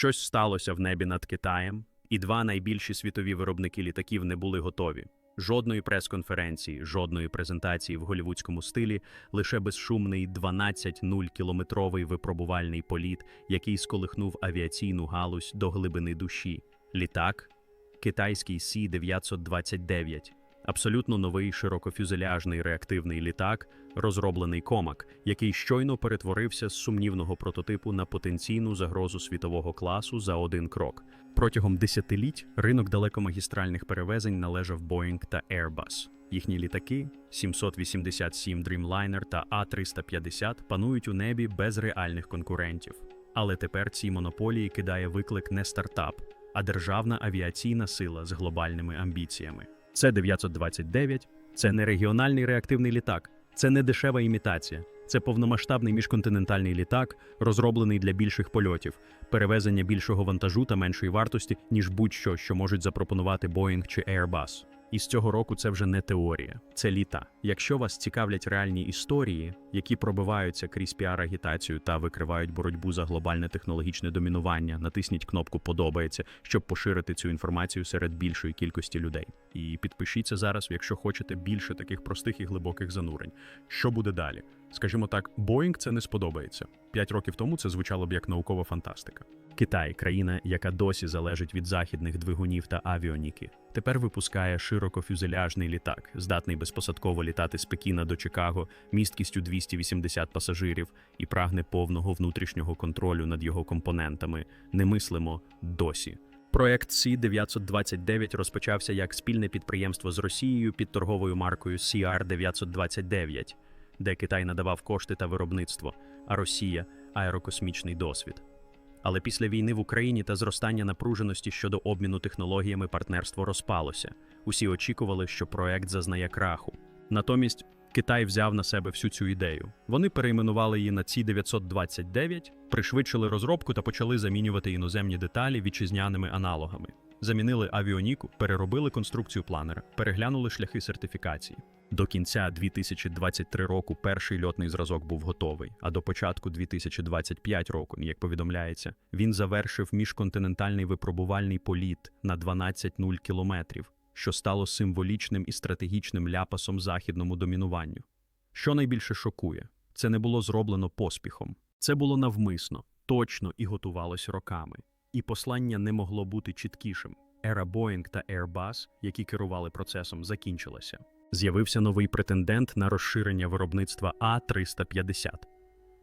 Щось сталося в небі над Китаєм, і два найбільші світові виробники літаків не були готові. Жодної прес-конференції, жодної презентації в голівудському стилі, лише безшумний 12-0-кілометровий випробувальний політ, який сколихнув авіаційну галузь до глибини душі. Літак китайський Сі-929. Абсолютно новий широкофюзеляжний реактивний літак, розроблений Комак, який щойно перетворився з сумнівного прототипу на потенційну загрозу світового класу за один крок. Протягом десятиліть ринок далекомагістральних перевезень належав Boeing та Airbus. Їхні літаки 787 Dreamliner та А350 панують у небі без реальних конкурентів. Але тепер цій монополії кидає виклик не стартап, а державна авіаційна сила з глобальними амбіціями. Це 929, це не регіональний реактивний літак, це не дешева імітація. Це повномасштабний міжконтинентальний літак, розроблений для більших польотів, перевезення більшого вантажу та меншої вартості, ніж будь-що, що можуть запропонувати Boeing чи Airbus. І з цього року це вже не теорія, це літа. Якщо вас цікавлять реальні історії, які пробиваються крізь піар-агітацію та викривають боротьбу за глобальне технологічне домінування, натисніть кнопку Подобається, щоб поширити цю інформацію серед більшої кількості людей. І підпишіться зараз, якщо хочете більше таких простих і глибоких занурень. Що буде далі? Скажімо так, Boeing це не сподобається. П'ять років тому це звучало б як наукова фантастика. Китай, країна, яка досі залежить від західних двигунів та авіоніки, тепер випускає широкофюзеляжний літак, здатний безпосадково літати з Пекіна до Чикаго місткістю 280 пасажирів і прагне повного внутрішнього контролю над його компонентами. Не мислимо досі. Проект Сі-929 розпочався як спільне підприємство з Росією під торговою маркою CR-929, де Китай надавав кошти та виробництво, а Росія аерокосмічний досвід. Але після війни в Україні та зростання напруженості щодо обміну технологіями партнерство розпалося. Усі очікували, що проект зазнає краху. Натомість Китай взяв на себе всю цю ідею. Вони перейменували її на ці 929, пришвидшили розробку та почали замінювати іноземні деталі вітчизняними аналогами. Замінили авіоніку, переробили конструкцію планера, переглянули шляхи сертифікації. До кінця 2023 року перший льотний зразок був готовий, а до початку 2025 року, як повідомляється, він завершив міжконтинентальний випробувальний політ на 12,0 кілометрів, що стало символічним і стратегічним ляпасом західному домінуванню. Що найбільше шокує, це не було зроблено поспіхом, це було навмисно, точно і готувалось роками. І послання не могло бути чіткішим. Ера Boeing та Airbus, які керували процесом, закінчилася. З'явився новий претендент на розширення виробництва А350.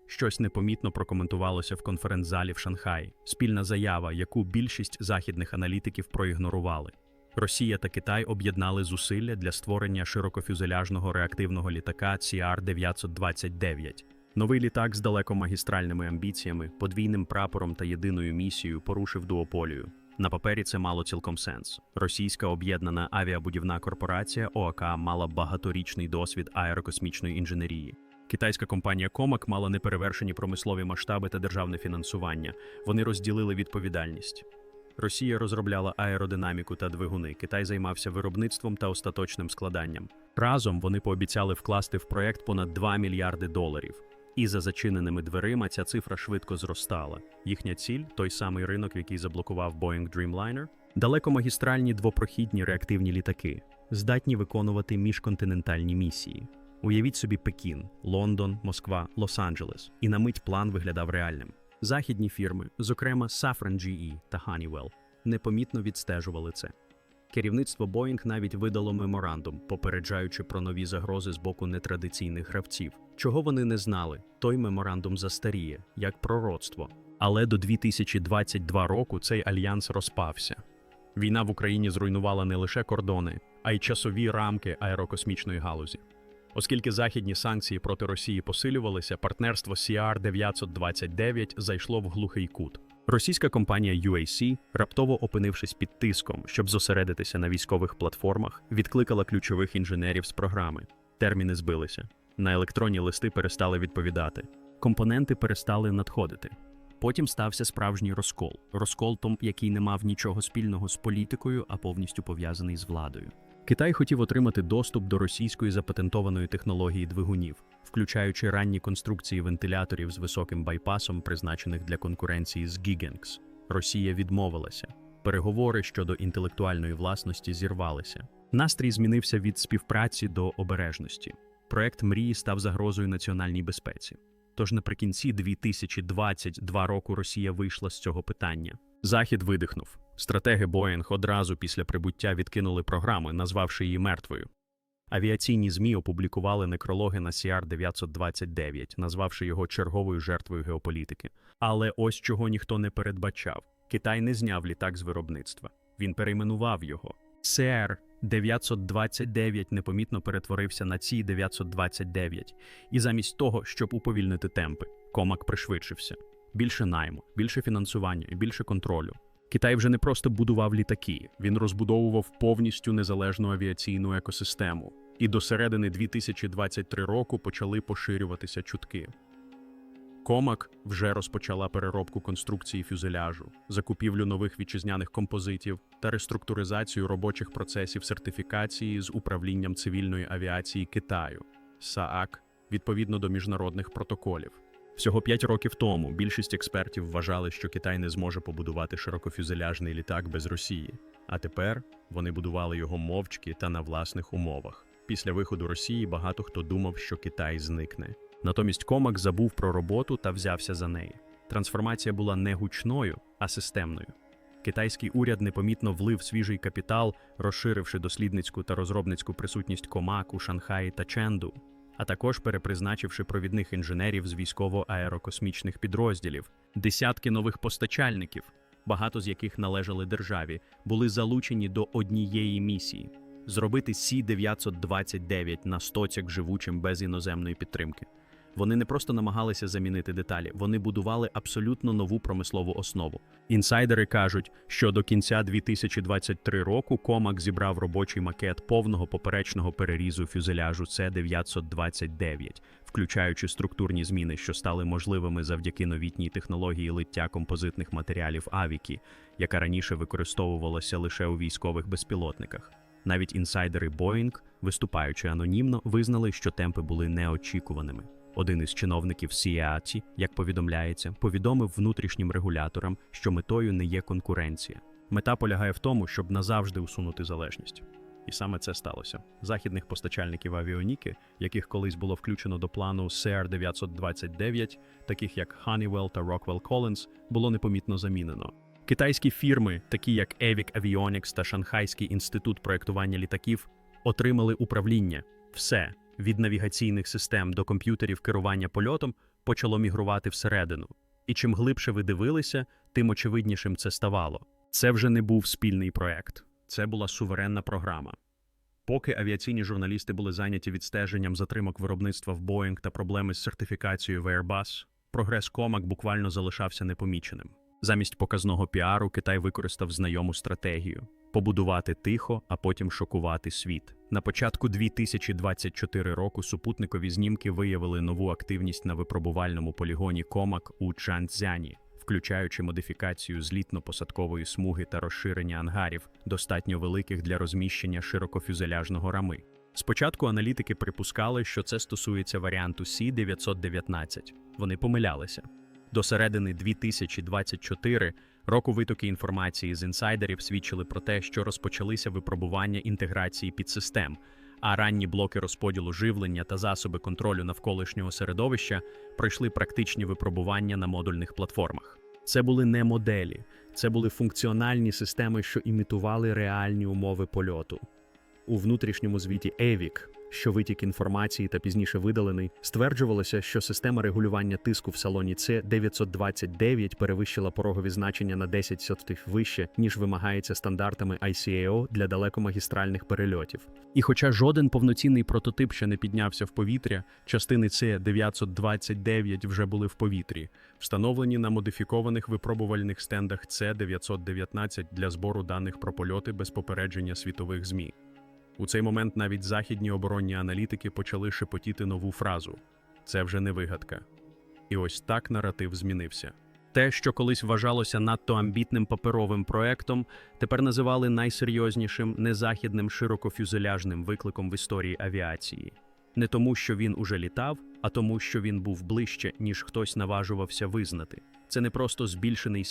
Щось непомітно прокоментувалося в конференц-залі в Шанхаї. Спільна заява, яку більшість західних аналітиків проігнорували. Росія та Китай об'єднали зусилля для створення широкофюзеляжного реактивного літака CR-929. Новий літак з далекомагістральними амбіціями, подвійним прапором та єдиною місією порушив дуополію. На папері це мало цілком сенс. Російська об'єднана авіабудівна корпорація ОАК мала багаторічний досвід аерокосмічної інженерії. Китайська компанія Комак мала неперевершені промислові масштаби та державне фінансування. Вони розділили відповідальність. Росія розробляла аеродинаміку та двигуни. Китай займався виробництвом та остаточним складанням. Разом вони пообіцяли вкласти в проект понад 2 мільярди доларів. І за зачиненими дверима ця цифра швидко зростала. Їхня ціль той самий ринок, який заблокував Boeing Dreamliner, далекомагістральні двопрохідні реактивні літаки, здатні виконувати міжконтинентальні місії. Уявіть собі Пекін, Лондон, Москва, Лос-Анджелес, і на мить план виглядав реальним. Західні фірми, зокрема Safran GE та Honeywell, непомітно відстежували це. Керівництво Boeing навіть видало меморандум, попереджаючи про нові загрози з боку нетрадиційних гравців. Чого вони не знали, той меморандум застаріє, як пророцтво. Але до 2022 року цей альянс розпався. Війна в Україні зруйнувала не лише кордони, а й часові рамки аерокосмічної галузі. Оскільки західні санкції проти Росії посилювалися, партнерство CR-929 зайшло в глухий кут. Російська компанія UAC, раптово опинившись під тиском, щоб зосередитися на військових платформах, відкликала ключових інженерів з програми. Терміни збилися. На електронні листи перестали відповідати. Компоненти перестали надходити. Потім стався справжній розкол. Розкол, який не мав нічого спільного з політикою, а повністю пов'язаний з владою. Китай хотів отримати доступ до російської запатентованої технології двигунів, включаючи ранні конструкції вентиляторів з високим байпасом, призначених для конкуренції з Gigax. Росія відмовилася. Переговори щодо інтелектуальної власності зірвалися. Настрій змінився від співпраці до обережності. Проект мрії став загрозою національній безпеці. Тож наприкінці 2022 року Росія вийшла з цього питання. Захід видихнув. Стратеги Боїнг одразу після прибуття відкинули програми, назвавши її мертвою. Авіаційні ЗМІ опублікували некрологи на CR-929, назвавши його черговою жертвою геополітики. Але ось чого ніхто не передбачав. Китай не зняв літак з виробництва. Він перейменував його. CR-929 непомітно перетворився на ці 929 І замість того, щоб уповільнити темпи, комак пришвидшився. Більше найму, більше фінансування і більше контролю. Китай вже не просто будував літаки, він розбудовував повністю незалежну авіаційну екосистему. І до середини 2023 року почали поширюватися чутки. Комак вже розпочала переробку конструкції фюзеляжу, закупівлю нових вітчизняних композитів та реструктуризацію робочих процесів сертифікації з управлінням цивільної авіації Китаю СААК відповідно до міжнародних протоколів. Всього п'ять років тому більшість експертів вважали, що Китай не зможе побудувати широкофюзеляжний літак без Росії. А тепер вони будували його мовчки та на власних умовах. Після виходу Росії багато хто думав, що Китай зникне. Натомість Комак забув про роботу та взявся за неї. Трансформація була не гучною, а системною. Китайський уряд непомітно влив свіжий капітал, розширивши дослідницьку та розробницьку присутність Комак у Шанхаї та Ченду, а також перепризначивши провідних інженерів з військово-аерокосмічних підрозділів, десятки нових постачальників, багато з яких належали державі, були залучені до однієї місії зробити Сі-929 на стоцяк живучим без іноземної підтримки. Вони не просто намагалися замінити деталі, вони будували абсолютно нову промислову основу. Інсайдери кажуть, що до кінця 2023 року Комак зібрав робочий макет повного поперечного перерізу фюзеляжу С-929, включаючи структурні зміни, що стали можливими завдяки новітній технології лиття композитних матеріалів Авікі, яка раніше використовувалася лише у військових безпілотниках. Навіть інсайдери Boeing, виступаючи анонімно, визнали, що темпи були неочікуваними. Один із чиновників Сіаті, як повідомляється, повідомив внутрішнім регуляторам, що метою не є конкуренція. Мета полягає в тому, щоб назавжди усунути залежність. І саме це сталося. Західних постачальників авіоніки, яких колись було включено до плану CR-929, таких як Honeywell та Rockwell Collins, було непомітно замінено. Китайські фірми, такі як Avic Avionics та Шанхайський інститут проєктування літаків, отримали управління. Все від навігаційних систем до комп'ютерів керування польотом почало мігрувати всередину. І чим глибше ви дивилися, тим очевиднішим це ставало. Це вже не був спільний проект, це була суверенна програма. Поки авіаційні журналісти були зайняті відстеженням затримок виробництва в Boeing та проблеми з сертифікацією в Airbus, прогрес Комак буквально залишався непоміченим. Замість показного піару Китай використав знайому стратегію побудувати тихо, а потім шокувати світ. На початку 2024 року супутникові знімки виявили нову активність на випробувальному полігоні Комак у Чанцзяні, включаючи модифікацію злітно-посадкової смуги та розширення ангарів, достатньо великих для розміщення широкофюзеляжного рами. Спочатку аналітики припускали, що це стосується варіанту Сі-919. Вони помилялися. До середини 2024 року витоки інформації з інсайдерів свідчили про те, що розпочалися випробування інтеграції підсистем, а ранні блоки розподілу живлення та засоби контролю навколишнього середовища пройшли практичні випробування на модульних платформах. Це були не моделі, це були функціональні системи, що імітували реальні умови польоту. У внутрішньому звіті EVIC, що витік інформації та пізніше видалений, стверджувалося, що система регулювання тиску в салоні C929 перевищила порогові значення на 10 сотих вище, ніж вимагається стандартами ICAO для далекомагістральних перельотів. І хоча жоден повноцінний прототип ще не піднявся в повітря, частини C929 вже були в повітрі, встановлені на модифікованих випробувальних стендах C919 для збору даних про польоти без попередження світових ЗМІ. У цей момент навіть західні оборонні аналітики почали шепотіти нову фразу: це вже не вигадка. І ось так наратив змінився. Те, що колись вважалося надто амбітним паперовим проектом, тепер називали найсерйознішим незахідним широкофюзеляжним викликом в історії авіації. Не тому, що він уже літав, а тому, що він був ближче, ніж хтось наважувався визнати. це не просто збільшений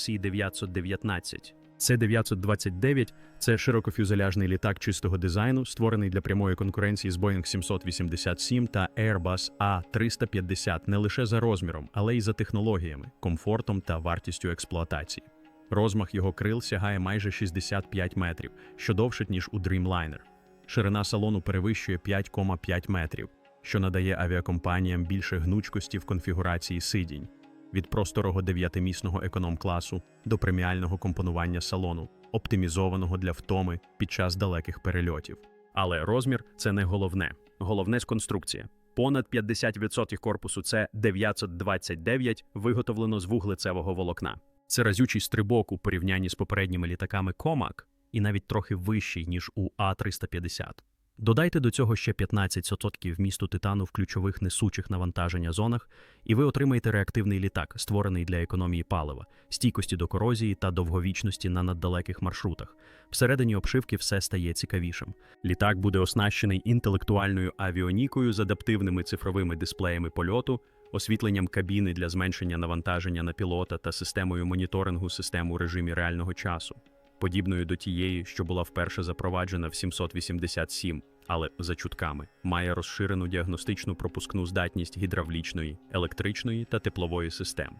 Сі-919. С-929 – це широкофюзеляжний літак чистого дизайну, створений для прямої конкуренції з Boeing 787 та Airbus A350 не лише за розміром, але й за технологіями, комфортом та вартістю експлуатації. Розмах його крил сягає майже 65 метрів, що довше, ніж у Dreamliner. Ширина салону перевищує 5,5 метрів, що надає авіакомпаніям більше гнучкості в конфігурації сидінь від просторого дев'ятимісного економ-класу до преміального компонування салону, оптимізованого для втоми під час далеких перельотів. Але розмір це не головне. Головне з конструкція. Понад 50% корпусу це 929 виготовлено з вуглецевого волокна. Це разючий стрибок у порівнянні з попередніми літаками Comac і навіть трохи вищий, ніж у А350. Додайте до цього ще 15% вмісту титану в ключових несучих навантаження зонах, і ви отримаєте реактивний літак, створений для економії палива, стійкості до корозії та довговічності на наддалеких маршрутах. Всередині обшивки все стає цікавішим. Літак буде оснащений інтелектуальною авіонікою з адаптивними цифровими дисплеями польоту, освітленням кабіни для зменшення навантаження на пілота та системою моніторингу систем у режимі реального часу подібною до тієї, що була вперше запроваджена в 787, але за чутками, має розширену діагностичну пропускну здатність гідравлічної, електричної та теплової систем.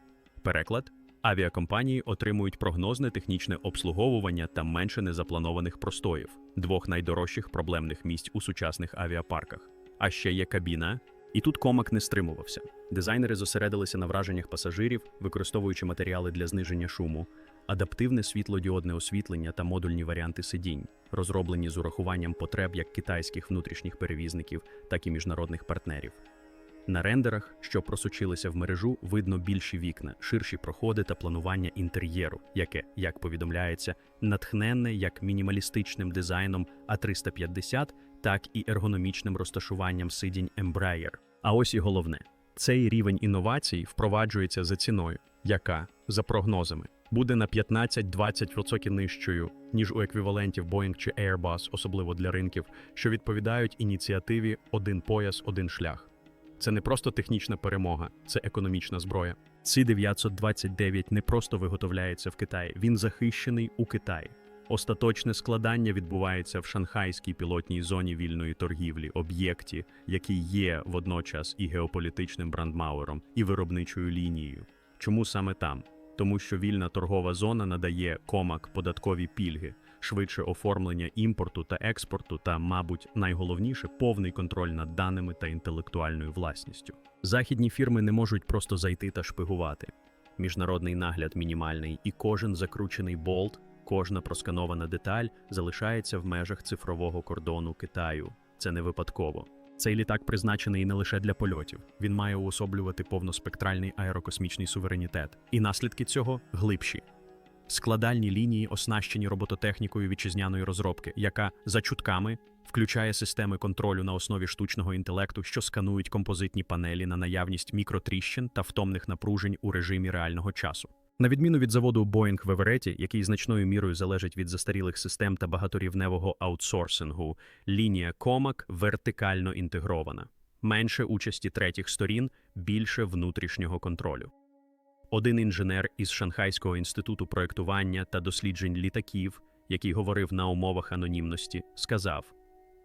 Переклад авіакомпанії отримують прогнозне технічне обслуговування та менше незапланованих простоїв, двох найдорожчих проблемних місць у сучасних авіапарках. А ще є кабіна. І тут комак не стримувався. Дизайнери зосередилися на враженнях пасажирів, використовуючи матеріали для зниження шуму, адаптивне світлодіодне освітлення та модульні варіанти сидінь, розроблені з урахуванням потреб як китайських внутрішніх перевізників, так і міжнародних партнерів. На рендерах, що просочилися в мережу, видно більші вікна, ширші проходи та планування інтер'єру, яке, як повідомляється, натхненне як мінімалістичним дизайном А350, так і ергономічним розташуванням сидінь Embraer. А ось і головне: цей рівень інновацій впроваджується за ціною, яка, за прогнозами, буде на 15-20% нижчою, ніж у еквівалентів Boeing чи Airbus, особливо для ринків, що відповідають ініціативі Один пояс, один шлях. Це не просто технічна перемога, це економічна зброя. Ці 929 не просто виготовляється в Китаї, він захищений у Китаї. Остаточне складання відбувається в шанхайській пілотній зоні вільної торгівлі, об'єкті, який є водночас і геополітичним брандмауером, і виробничою лінією. Чому саме там? Тому що вільна торгова зона надає комак податкові пільги, швидше оформлення імпорту та експорту, та, мабуть, найголовніше повний контроль над даними та інтелектуальною власністю. Західні фірми не можуть просто зайти та шпигувати. Міжнародний нагляд мінімальний, і кожен закручений болт, кожна просканована деталь залишається в межах цифрового кордону Китаю. Це не випадково. Цей літак призначений не лише для польотів, він має уособлювати повноспектральний аерокосмічний суверенітет, і наслідки цього глибші. Складальні лінії оснащені робототехнікою вітчизняної розробки, яка за чутками включає системи контролю на основі штучного інтелекту, що сканують композитні панелі на наявність мікротріщин та втомних напружень у режимі реального часу. На відміну від заводу Boeing в Евереті, який значною мірою залежить від застарілих систем та багаторівневого аутсорсингу, лінія Comac вертикально інтегрована, менше участі третіх сторін, більше внутрішнього контролю. Один інженер із Шанхайського інституту проєктування та досліджень літаків, який говорив на умовах анонімності, сказав: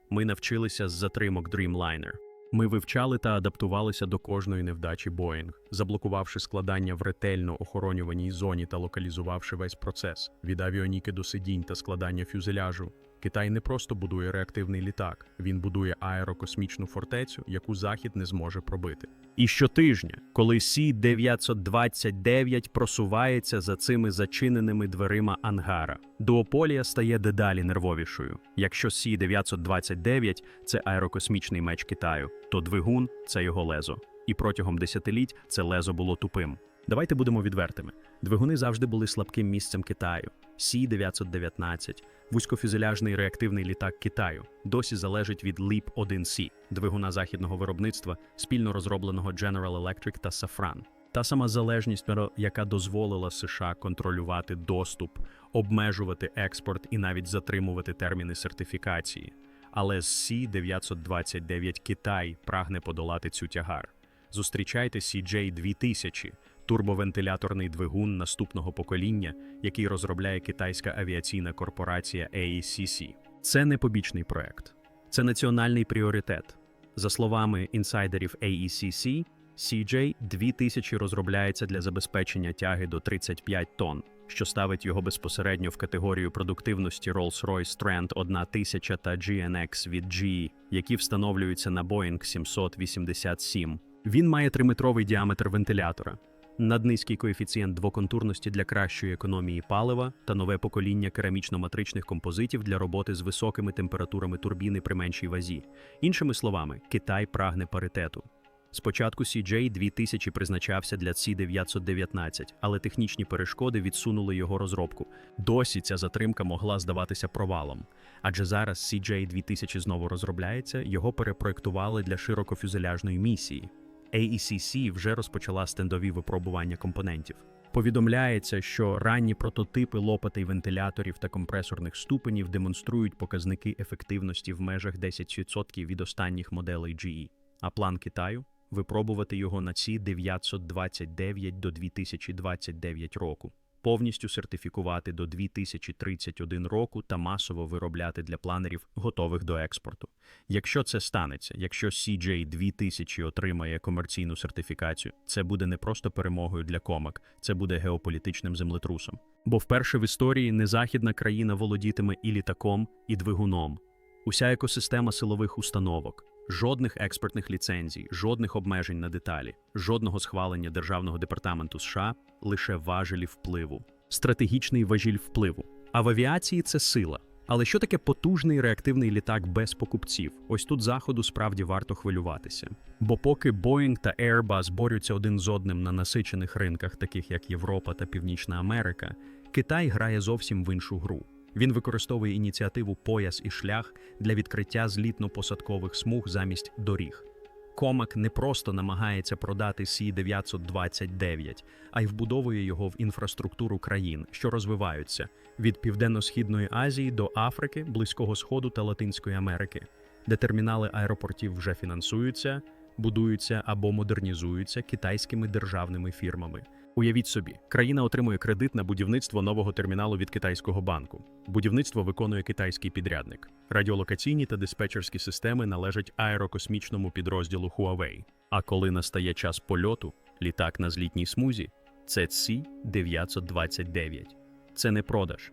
Ми навчилися з затримок Dreamliner. Ми вивчали та адаптувалися до кожної невдачі Боїнг, заблокувавши складання в ретельно охоронюваній зоні та локалізувавши весь процес від авіоніки до сидінь та складання фюзеляжу. Китай не просто будує реактивний літак, він будує аерокосмічну фортецю, яку Захід не зможе пробити. І щотижня, коли Сі 929 просувається за цими зачиненими дверима ангара, дуополія стає дедалі нервовішою. Якщо Сі 929 це аерокосмічний меч Китаю, то двигун це його лезо. І протягом десятиліть це лезо було тупим. Давайте будемо відвертими. Двигуни завжди були слабким місцем Китаю. Сі 919 вузькофюзеляжний реактивний літак Китаю, досі залежить від LEAP 1C, двигуна західного виробництва, спільно розробленого General Electric та Safran. Та сама залежність, яка дозволила США контролювати доступ, обмежувати експорт і навіть затримувати терміни сертифікації. Але з C-929 Китай прагне подолати цю тягар. Зустрічайте CJ-2000, турбовентиляторний двигун наступного покоління, який розробляє китайська авіаційна корпорація AECC. Це не побічний проект, це національний пріоритет. За словами інсайдерів AECC, CJ-2000 розробляється для забезпечення тяги до 35 тонн, що ставить його безпосередньо в категорію продуктивності Rolls-Royce Trent 1000 та GNX від GE, які встановлюються на Boeing 787. Він має 3-метровий діаметр вентилятора, наднизький коефіцієнт двоконтурності для кращої економії палива та нове покоління керамічно-матричних композитів для роботи з високими температурами турбіни при меншій вазі. Іншими словами, Китай прагне паритету. Спочатку CJ-2000 призначався для C-919, але технічні перешкоди відсунули його розробку. Досі ця затримка могла здаватися провалом. Адже зараз CJ-2000 знову розробляється, його перепроектували для широкофюзеляжної місії. AECC вже розпочала стендові випробування компонентів. Повідомляється, що ранні прототипи лопатей вентиляторів та компресорних ступенів демонструють показники ефективності в межах 10% від останніх моделей GE. А план Китаю випробувати його на ці 929 до 2029 року, повністю сертифікувати до 2031 року та масово виробляти для планерів, готових до експорту. Якщо це станеться, якщо CJ-2000 отримає комерційну сертифікацію, це буде не просто перемогою для комак, це буде геополітичним землетрусом. Бо вперше в історії незахідна країна володітиме і літаком, і двигуном. Уся екосистема силових установок, жодних експортних ліцензій, жодних обмежень на деталі, жодного схвалення Державного департаменту США, лише важелі впливу, стратегічний важіль впливу. А в авіації це сила. Але що таке потужний реактивний літак без покупців? Ось тут заходу справді варто хвилюватися. Бо поки Boeing та Airbus борються один з одним на насичених ринках, таких як Європа та Північна Америка, Китай грає зовсім в іншу гру. Він використовує ініціативу Пояс і шлях для відкриття злітно-посадкових смуг замість доріг. Комак не просто намагається продати Сі-929, а й вбудовує його в інфраструктуру країн, що розвиваються від Південно-Східної Азії до Африки, Близького Сходу та Латинської Америки, де термінали аеропортів вже фінансуються, будуються або модернізуються китайськими державними фірмами. Уявіть собі, країна отримує кредит на будівництво нового терміналу від китайського банку. Будівництво виконує китайський підрядник. Радіолокаційні та диспетчерські системи належать аерокосмічному підрозділу Huawei. А коли настає час польоту, літак на злітній смузі це Сі-929. Це не продаж,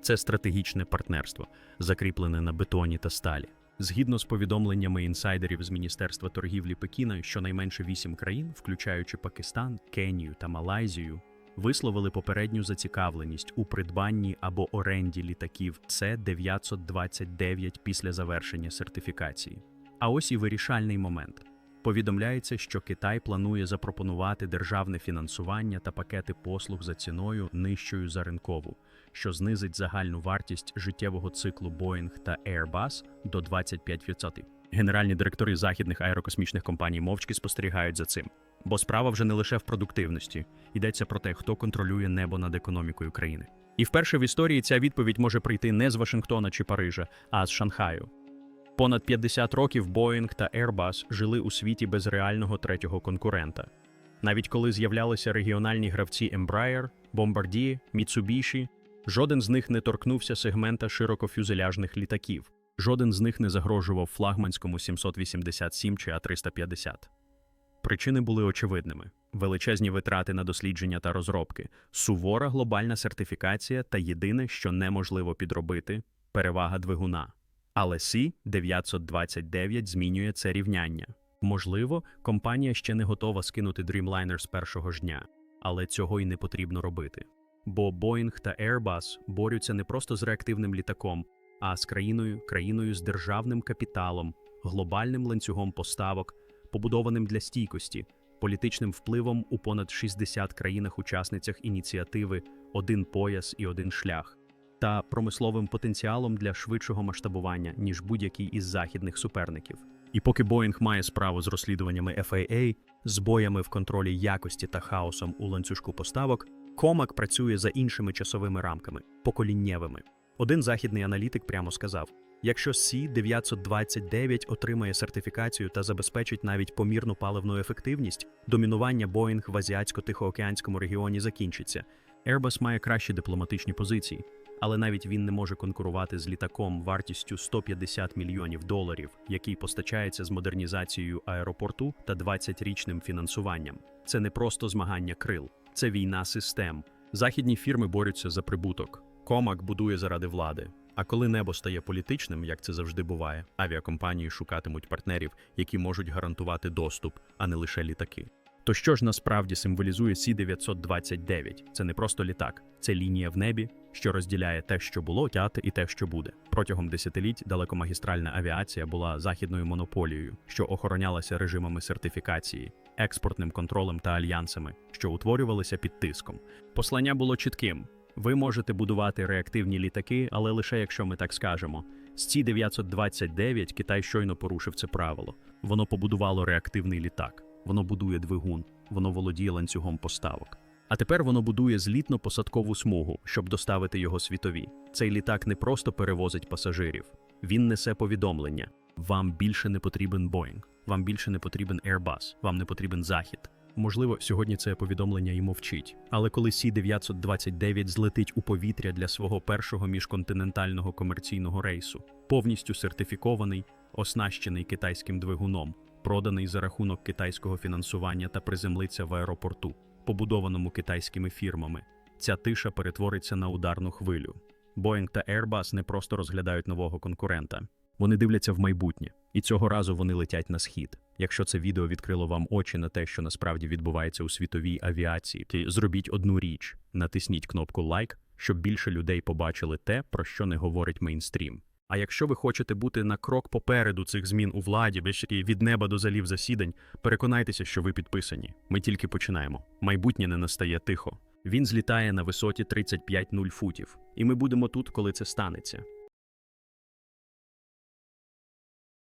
це стратегічне партнерство, закріплене на бетоні та сталі. Згідно з повідомленнями інсайдерів з Міністерства торгівлі Пекіна, щонайменше вісім країн, включаючи Пакистан, Кенію та Малайзію, висловили попередню зацікавленість у придбанні або оренді літаків С-929 після завершення сертифікації. А ось і вирішальний момент. Повідомляється, що Китай планує запропонувати державне фінансування та пакети послуг за ціною нижчою за ринкову, що знизить загальну вартість життєвого циклу Boeing та Airbus до 25%. Генеральні директори західних аерокосмічних компаній мовчки спостерігають за цим. Бо справа вже не лише в продуктивності, йдеться про те, хто контролює небо над економікою країни. І вперше в історії ця відповідь може прийти не з Вашингтона чи Парижа, а з Шанхаю. Понад 50 років Boeing та Airbus жили у світі без реального третього конкурента. Навіть коли з'являлися регіональні гравці Embraer, Bombardier, Mitsubishi, жоден з них не торкнувся сегмента широкофюзеляжних літаків, жоден з них не загрожував флагманському 787 чи А350. Причини були очевидними: величезні витрати на дослідження та розробки, сувора глобальна сертифікація та єдине, що неможливо підробити перевага двигуна. Але Сі-929 змінює це рівняння. Можливо, компанія ще не готова скинути Dreamliner з першого ж дня, але цього й не потрібно робити. Бо Boeing та Airbus борються не просто з реактивним літаком, а з країною, країною з державним капіталом, глобальним ланцюгом поставок, побудованим для стійкості, політичним впливом у понад 60 країнах-учасницях ініціативи Один пояс і один шлях та промисловим потенціалом для швидшого масштабування, ніж будь-який із західних суперників. І поки Боїнг має справу з розслідуваннями FAA, збоями в контролі якості та хаосом у ланцюжку поставок, Комак працює за іншими часовими рамками поколіннєвими. Один західний аналітик прямо сказав: Якщо Сі-929 отримає сертифікацію та забезпечить навіть помірну паливну ефективність, домінування Боїнг в азіатсько-тихоокеанському регіоні закінчиться. Airbus має кращі дипломатичні позиції, але навіть він не може конкурувати з літаком вартістю 150 мільйонів доларів, який постачається з модернізацією аеропорту та 20-річним фінансуванням. Це не просто змагання крил, це війна систем. Західні фірми борються за прибуток. Комак будує заради влади. А коли небо стає політичним, як це завжди буває, авіакомпанії шукатимуть партнерів, які можуть гарантувати доступ, а не лише літаки. То що ж насправді символізує Сі-929? Це не просто літак, це лінія в небі, що розділяє те, що було, тяти і те, що буде. Протягом десятиліть далекомагістральна авіація була західною монополією, що охоронялася режимами сертифікації, експортним контролем та альянсами, що утворювалися під тиском. Послання було чітким: ви можете будувати реактивні літаки, але лише якщо ми так скажемо. З ці 929 Китай щойно порушив це правило. Воно побудувало реактивний літак, воно будує двигун, воно володіє ланцюгом поставок. А тепер воно будує злітно-посадкову смугу, щоб доставити його світові. Цей літак не просто перевозить пасажирів, він несе повідомлення: вам більше не потрібен Boeing, вам більше не потрібен Airbus, вам не потрібен Захід. Можливо, сьогодні це повідомлення і мовчить. Але коли Сі-929 злетить у повітря для свого першого міжконтинентального комерційного рейсу, повністю сертифікований, оснащений китайським двигуном, проданий за рахунок китайського фінансування та приземлиться в аеропорту, побудованому китайськими фірмами, ця тиша перетвориться на ударну хвилю. Boeing та Airbus не просто розглядають нового конкурента. Вони дивляться в майбутнє, і цього разу вони летять на схід. Якщо це відео відкрило вам очі на те, що насправді відбувається у світовій авіації, то зробіть одну річ: натисніть кнопку лайк, щоб більше людей побачили те, про що не говорить мейнстрім. А якщо ви хочете бути на крок попереду цих змін у владі, від неба до залів засідань, переконайтеся, що ви підписані. Ми тільки починаємо. Майбутнє не настає тихо. Він злітає на висоті 35 нуль футів, і ми будемо тут, коли це станеться.